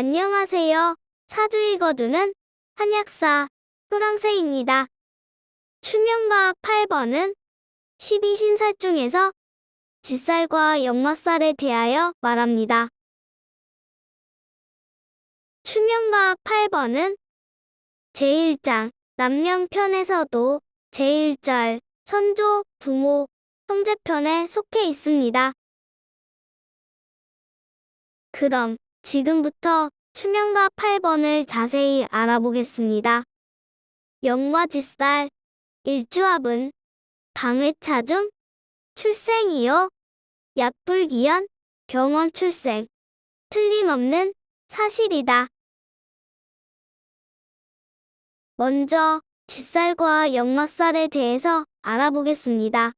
안녕하세요. 사주익어두는 한약사 효랑새입니다. 추명과학 8번은 12신살 중에서 지살과 역마살에 대하여 말합니다. 추명과학 8번은 제1장 남명편에서도 제1절 선조, 부모, 형제편에 속해 있습니다. 그럼 지금부터 추명과 8번을 자세히 알아보겠습니다. 영화지살 일주합은 당회차중 출생이요 약불기연 병원 출생 틀림없는 사실이다. 먼저 지살과 역마살에 대해서 알아보겠습니다.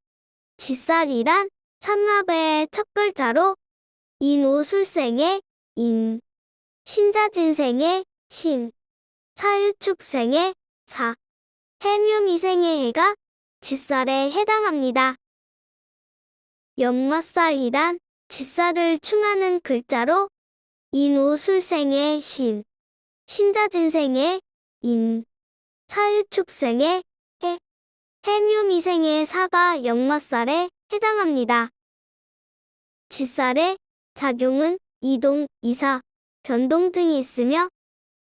지살이란 참나배의 첫 글자로 인오술생의 인, 신자진생의 신, 사유축생의 사, 해묘미생의 해가 지살에 해당합니다. 역마살이란 지살을 충하는 글자로 인오술생의 신, 신자진생의 인, 사유축생의 해, 해묘미생의 사가 역마살에 해당합니다. 지살의 작용은 이동, 이사, 변동 등이 있으며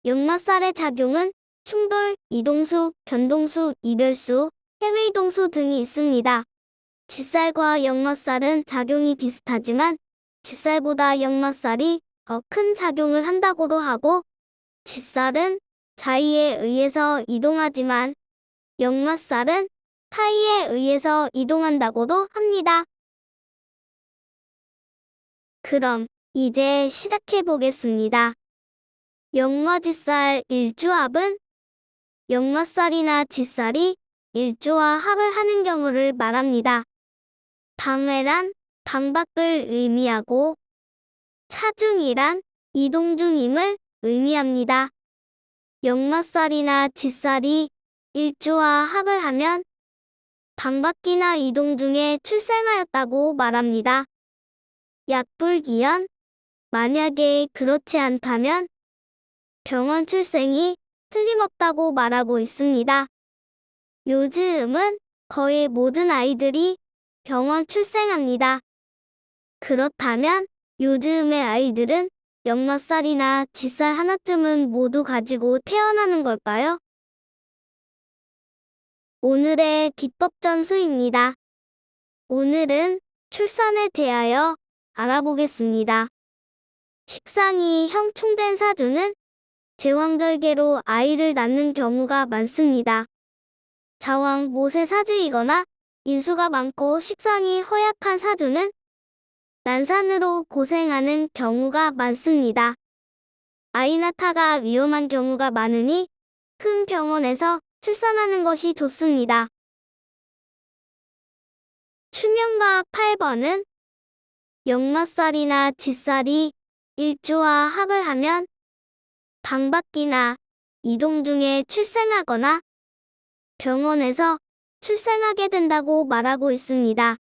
역마살의 작용은 충돌, 이동수, 변동수, 이별수, 해외이동수 등이 있습니다. 지살과 역마살은 작용이 비슷하지만 지살보다 역마살이 더 큰 작용을 한다고도 하고 지살은 자의에 의해서 이동하지만 역마살은 타의에 의해서 이동한다고도 합니다. 그럼 이제 시작해 보겠습니다. 역마지살 일주합은 역마살이나 지살이 일주와 합을 하는 경우를 말합니다. 당회란 당밖을 의미하고 차중이란 이동 중임을 의미합니다. 역마살이나 지살이 일주와 합을 하면 당밖이나 이동 중에 출생하였다고 말합니다. 약불기연 만약에 그렇지 않다면 병원 출생이 틀림없다고 말하고 있습니다. 요즘은 거의 모든 아이들이 병원 출생합니다. 그렇다면 요즘의 아이들은 역마살이나 지살 하나쯤은 모두 가지고 태어나는 걸까요? 오늘의 비법 전수입니다. 오늘은 출산에 대하여 알아보겠습니다. 식상이 형충된 사주는 제왕절개로 아이를 낳는 경우가 많습니다. 자왕 모세 사주이거나 인수가 많고 식상이 허약한 사주는 난산으로 고생하는 경우가 많습니다. 아이나타가 위험한 경우가 많으니 큰 병원에서 출산하는 것이 좋습니다. 추명과학 8번은 역마살이나 지살이 일주와 합을 하면 방밖이나 이동 중에 출생하거나 병원에서 출생하게 된다고 말하고 있습니다.